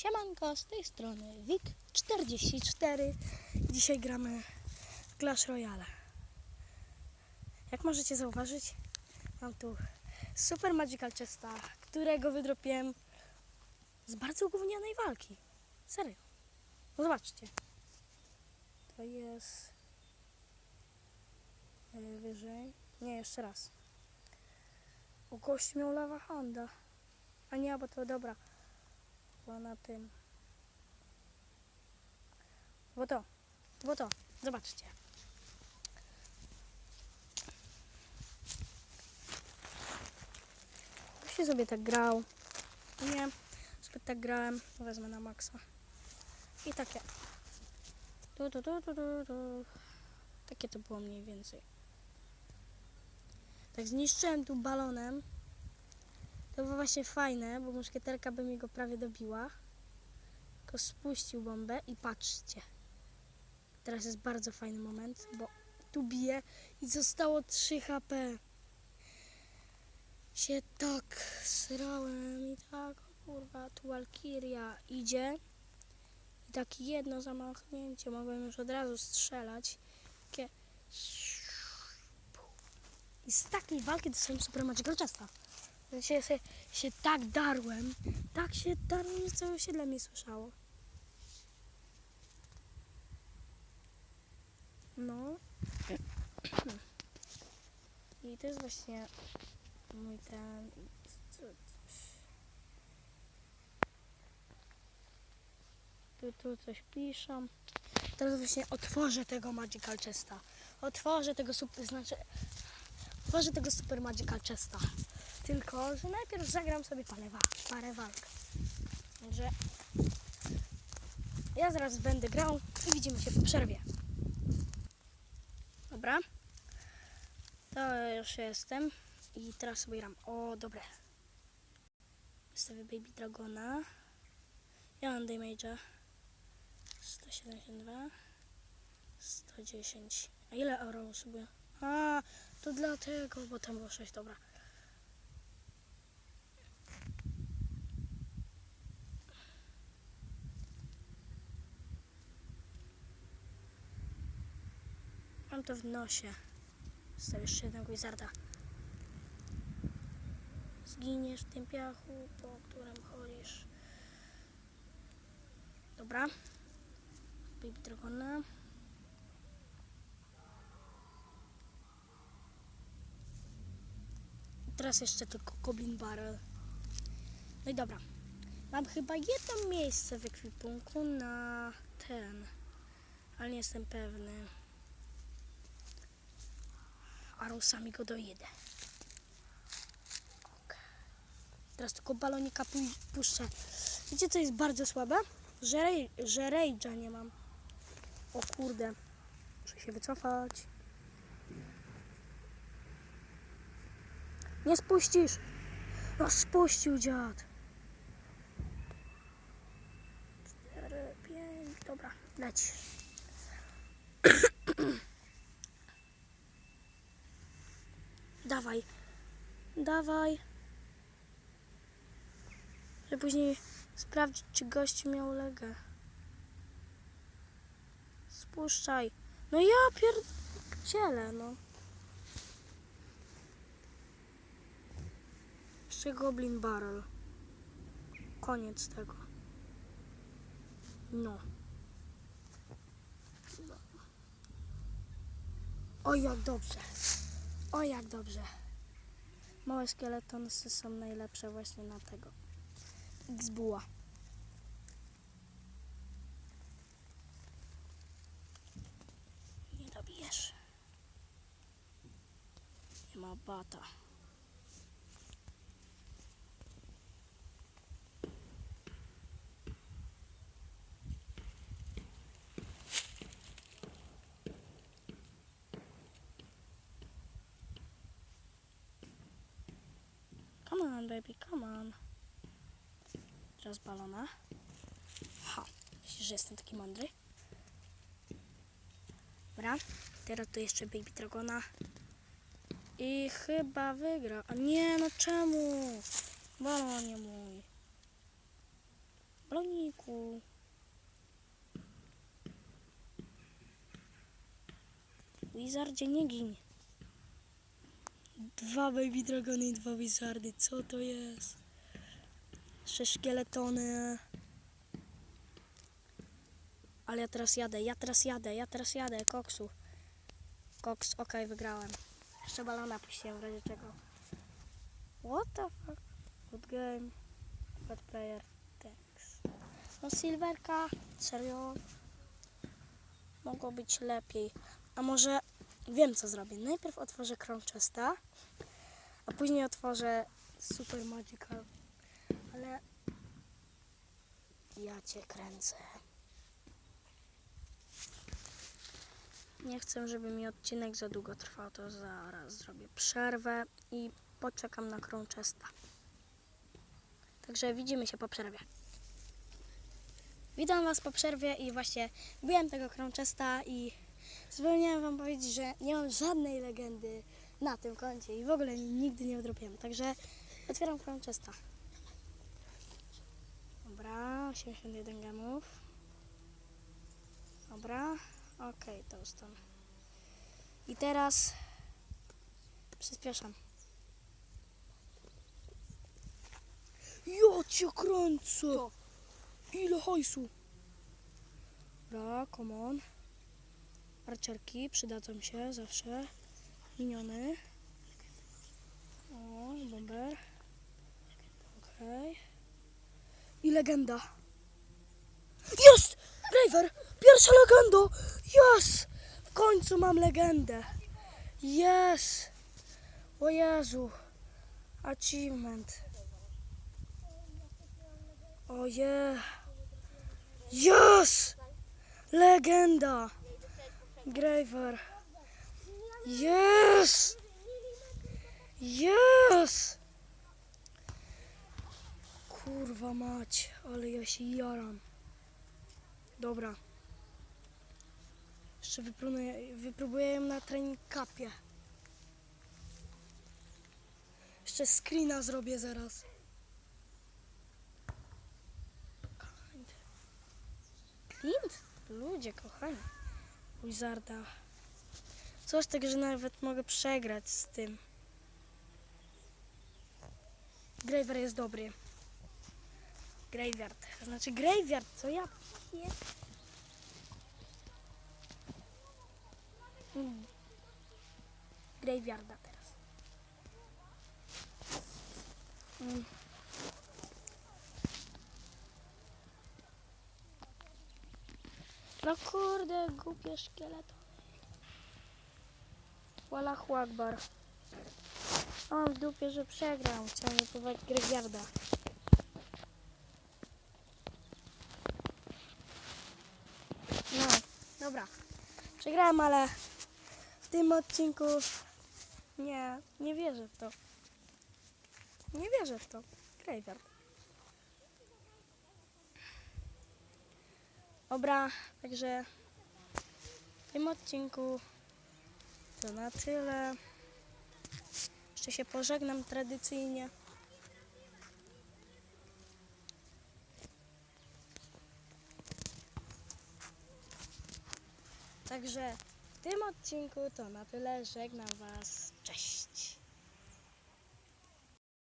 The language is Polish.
Siemanko, z tej strony Wik44. Dzisiaj gramy w Clash Royale. Jak możecie zauważyć, mam tu Super Magical Chesta, którego wydropiłem z bardzo gównianej walki. Serio. No zobaczcie. To jest e, wyżej. Nie, jeszcze raz. U gości miał lawa Honda. A nie, bo to dobra. Na tym. Bo to. Bo to. Zobaczcie. Się sobie tak grał. Nie. Sobie tak grałem. Wezmę na maksa. I takie. Tu, tu, tu, tu, tu, tu. Takie to było mniej więcej. Tak zniszczyłem tu balonem. To było właśnie fajne, bo muszkieterka by mi go prawie dobiła. Tylko spuścił bombę i patrzcie. Teraz jest bardzo fajny moment, bo tu bije i zostało 3 HP. Się tak srałem i tak, kurwa, tu Walkiria idzie. I takie jedno zamachnięcie, mogłem już od razu strzelać. Takie... I z takiej walki dostałem Super Magical Chesta. Się, się, się tak darłem, tak się darłem, że całe osiedle mnie słyszało. No. I to jest właśnie mój ten... Tu, tu coś piszą. Teraz właśnie otworzę tego Magical Chesta. Otworzę tego super, znaczy... Otworzę tego Super Magical Chesta. Tylko, że najpierw zagram sobie parę, wa- parę walk. Także ja zaraz będę grał i widzimy się po przerwie. Dobra. To już jestem. I teraz sobie gram. O, dobre. Wystawię Baby Dragona. Ja mam damage'a. 172. 110. A ile euro sobie? A, to dlatego, bo tam było 6, dobra. Mam to w nosie. Został jeszcze jednego wizarda. Zginiesz w tym piachu, po którym chodzisz. Dobra. Baby Dragona. Teraz jeszcze tylko Goblin Barrel. No i dobra. Mam chyba jedno miejsce w ekwipunku na ten. Ale nie jestem pewny. Arusami go dojedę. Ok. Teraz tylko balonika pu- puszczę. Wiecie co jest bardzo słabe? Że, że rage'a nie mam. O kurde. Muszę się wycofać. Nie spuścisz. No spuścił dziad. Cztery, pięć. Dobra, leć. Dawaj. Dawaj. Żeby później sprawdzić, czy gość miał legę. Spuszczaj. No ja pierdzielę, no. Jeszcze Goblin Barrel. Koniec tego. No. O, jak dobrze. O, jak dobrze. Małe szkieletonsy są najlepsze właśnie na tego. Xbuła. Nie dobijesz. Nie ma bata. baby, come on. Teraz balona. Ha, myślisz, że jestem taki mądry? Dobra, teraz tu jeszcze baby dragona. I chyba wygra. A nie, no czemu? Balonie mój. Broniku. Wizardzie nie ginie. Dwa baby dragony i dwa wizardy. Co to jest? Trzy szkieletony. Ale ja teraz jadę, ja teraz jadę, ja teraz jadę, koksu. Koks, okej, wygrałem. Jeszcze balona puściłem w razie czego. What the fuck? Good game. Bad player. Thanks. No silverka, serio? Mogło być lepiej. A może wiem co zrobię. Najpierw otworzę Crown Chesta, a później otworzę Super Magical. Ale ja cię kręcę. Nie chcę, żeby mi odcinek za długo trwał, to zaraz zrobię przerwę i poczekam na Crown Chesta. Także widzimy się po przerwie. Witam Was po przerwie i właśnie byłem tego Crown Chesta i zapomniałem Wam powiedzieć, że nie mam żadnej legendy na tym koncie i w ogóle nigdy nie odrobiłem. Także otwieram Crown Chesta. Dobra, 81 gemów. Dobra, okej, to ustam. I teraz przyspieszam. Ja cię kręcę! Ile hajsu? Dobra, come on. Arciarki przydadzą się zawsze. Miniony. O, bomber. Okej. I legenda. Jest! Raver! Pierwsza legenda! Jest! W końcu mam legendę. Jest! O Jezu. Achievement. Oje. Yes! Legenda! Graver. Yes! Yes! Kurwa mać, ale ja się jaram. Dobra. Jeszcze wypróbuję, wypróbuję ją na trening kapie. Jeszcze screena zrobię zaraz. Clint? Ludzie, kochani. Wizarda. Coś tak, że nawet mogę przegrać z tym. Graver jest dobry. Graveyard. Znaczy Graveyard, co ja piję? Mm. Graveyarda teraz. Mm. No kurde, głupie szkieleto. Wallahu Akbar. Mam w dupie, że przegram. Chciałem wypływać Graveyarda. No, dobra. Przegrałem, ale w tym odcinku nie, nie wierzę w to. Nie wierzę w to. Graveyard. Dobra, także w tym odcinku to na tyle. Jeszcze się pożegnam tradycyjnie. Także w tym odcinku to na tyle. Żegnam Was.